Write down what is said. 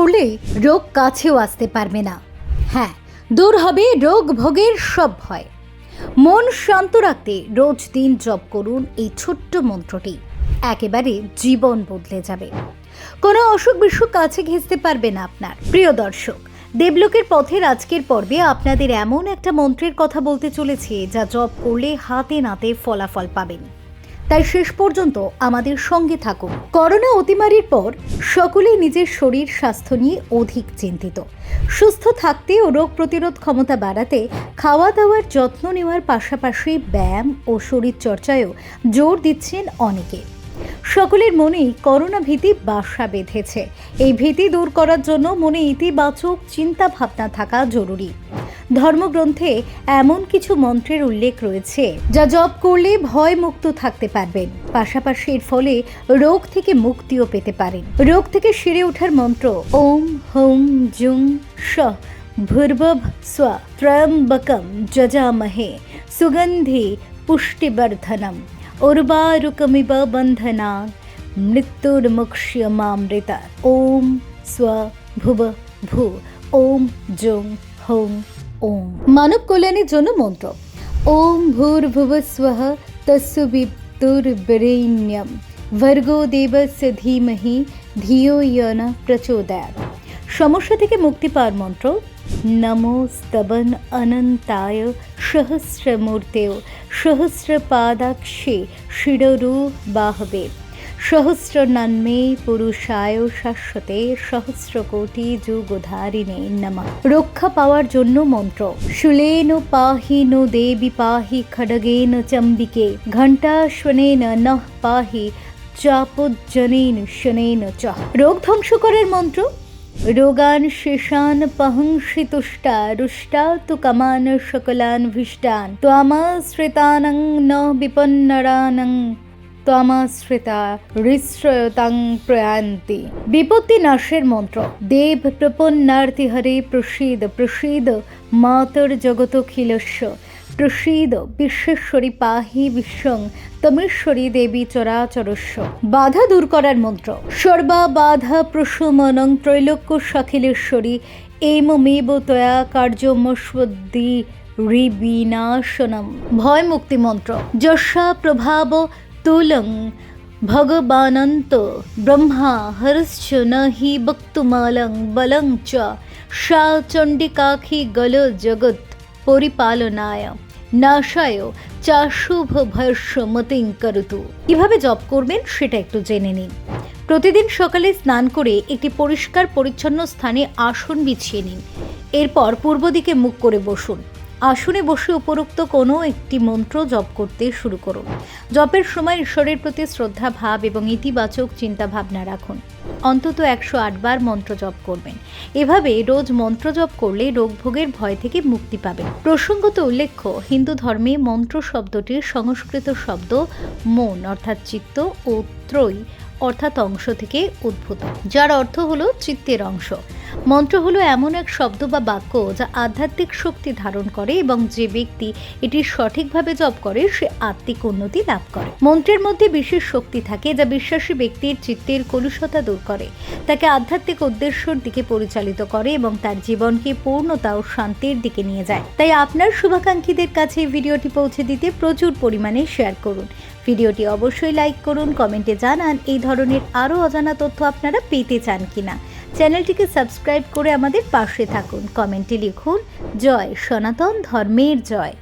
করলে রোগ কাছেও আসতে পারবে না। হ্যাঁ দূর হবে রোগ ভোগের সব ভয়। মন শান্ত রাখতে রোজ দিন জপ করুন এই ছোট্ট মন্ত্রটি। একেবারে জীবন বদলে যাবে। কোনো অসুখ বিসুখ কাছে ঘেঁচতে পারবে না আপনার। প্রিয় দর্শক, দেবলোকের পথের আজকের পর্বে আপনাদের এমন একটা মন্ত্রের কথা বলতে চলেছে যা জপ করলে হাতে নাতে ফলাফল পাবেন। তাই শেষ পর্যন্ত আমাদের সঙ্গে থাকুন। করোনা অতিমারির পর সকলেই নিজের শরীর, স্বাস্থ্য নিয়ে অধিক চিন্তিত। সুস্থ থাকতে ও রোগ প্রতিরোধ ক্ষমতা বাড়াতে খাওয়া দাওয়ার যত্ন নেওয়ার পাশাপাশি ব্যায়াম ও শরীরচর্চায়ও জোর দিচ্ছেন অনেকে। সকলের মনেই করোনা ভীতি বাসা বেঁধেছে। এই ভীতি দূর করার জন্য মনে ইতিবাচক চিন্তা ভাবনা থাকা জরুরি। ধর্মগ্রন্থে এমন কিছু মন্ত্রের উল্লেখ রয়েছে, যা জপ করলে ভয় মুক্ত থাকতে পারবেন। পাশাপাশি এর ফলে রোগ থেকে মুক্তিও পেতে পারেন। রোগ থেকে সেরে ওঠার মন্ত্র ওম, হুম জুং স ভূর্ভব, স্ব, ত্রয়ম্বকম, যজামহে, সুগন্ধি, পুষ্টিবর্ধনম উর্বারুকমিব বন্ধনা, মৃত্যুর্মুক্ষ্যমামৃতা, ওম, স্ব, ভুব, ভূ, ওম জুং হুম। ওম। মানব কল্যাণের জন্য মন্ত্র। ওম ভূর্ভুব স্বঃ তস্যু বিদ্যুর্বরেণ্যম ভর্গো দেবস্য ধীমহি ধিয়ো ইয়ন প্রচোদয়াৎ সমস্যা থেকে মুক্তি পাওয়ার মন্ত্র, নমো স্তবন অনন্তায় সহস্রমূর্তেও সহস্রপাদাক্ষে শিররু বাহবে। সহস্রনন্মে পুরুষায় শাশ্বতে সহস্রকোটি যুগধারিণে নমঃ। রক্ষা পাওয়ার জন্য মন্ত্র। শুলেন পাহি নো দেবী পাহি খডগেন চম্বিকে। ঘণ্টা ঘণ্টাশ্বনেন নঃ পাহি চাপোজ্জনেন শনেন চ। রোগ ধ্বংস করার মন্ত্র? রোগান শেষান পহংসি তুষ্টা রুষ্টা তু কমান সকলান ভিষ্টান ত্বামাশ্রিতানং ন বিপন্নরানং। ত্বামাশ্রিতা হৃশ্রয়তাং প্রয়ান্তি বিপত্তি নাশের মন্ত্র দেব প্রপন্নার্তি হরে প্রসীদ প্রসীদ মাতর জগতখিলস্য প্রসীদ বিশ্বেশ্বরী পাহি বিশ্বং তমেশ্বরী দেবী চরাচরস্য বাধা দূর করার মন্ত্র সর্বা বাধা প্রশমনং ত্রৈলোক্য সখিলেশ্বরী এমমেব তয়া কার্যমস্বদ্দি রিবিনাশনম ভয় মুক্তি মন্ত্র যশা প্রভাব তুলং ভগবানন্ত ব্রহ্মা হরশ্চ ন হি বক্তুমালং বলং চ সা চণ্ডিকাখি গল জগৎ পরিপালনায় নাশায় চাশুভ ভস্য মতিং করতু কীভাবে জপ করবেন সেটা একটু জেনে নিন। প্রতিদিন সকালে স্নান করে একটি পরিষ্কার পরিচ্ছন্ন স্থানে আসন বিছিয়ে নিন। এরপর পূর্ব দিকে মুখ করে বসুন। আসনে বসে উপরোক্ত কোনো একটি মন্ত্র জপ করতে শুরু করুন। জপের সময় ঈশ্বরের প্রতি শ্রদ্ধা, ভাব এবং ইতিবাচক চিন্তা ভাবনা রাখুন। অন্তত একশো আটবার মন্ত্র জপ করবেন। এভাবে রোজ মন্ত্র জপ করলে রোগভোগের ভয় থেকে মুক্তি পাবেন। প্রসঙ্গত উল্লেখ্য, হিন্দু ধর্মে মন্ত্র শব্দটির সংস্কৃত শব্দ মন অর্থাৎ চিত্ত ও ত্রয়ী অর্থাৎ অংশ থেকে উদ্ভূত, যার অর্থ হলো চিত্তের অংশ। মন্ত্র হলো এমন এক শব্দ বা বাক্য যা আধ্যাত্মিক শক্তি ধারণ করে এবং যে ব্যক্তি এটি সঠিকভাবে জপ করে, সে আত্মিক উন্নতি লাভ করে। মন্ত্রের মধ্যে বিশেষ শক্তি থাকে যা বিশ্বাসী ব্যক্তির চিত্তের কলুষতা দূর করে, তাকে আধ্যাত্মিক উদ্দেশ্যর দিকে পরিচালিত করে এবং তার জীবনকে পূর্ণতা ও শান্তির দিকে নিয়ে যায়। তাই আপনার শুভাকাঙ্ক্ষীদের কাছে ভিডিওটি পৌঁছে দিতে প্রচুর পরিমাণে শেয়ার করুন। ভিডিওটি অবশ্যই লাইক করুন, কমেন্টে জানান, এই ধরনের আরও অজানা তথ্য আপনারা পেতে চান কিনা। চ্যানেলটিকে সাবস্ক্রাইব করে আমাদের পাশে থাকুন। কমেন্টে লিখুন জয় সনাতন ধর্মের জয়।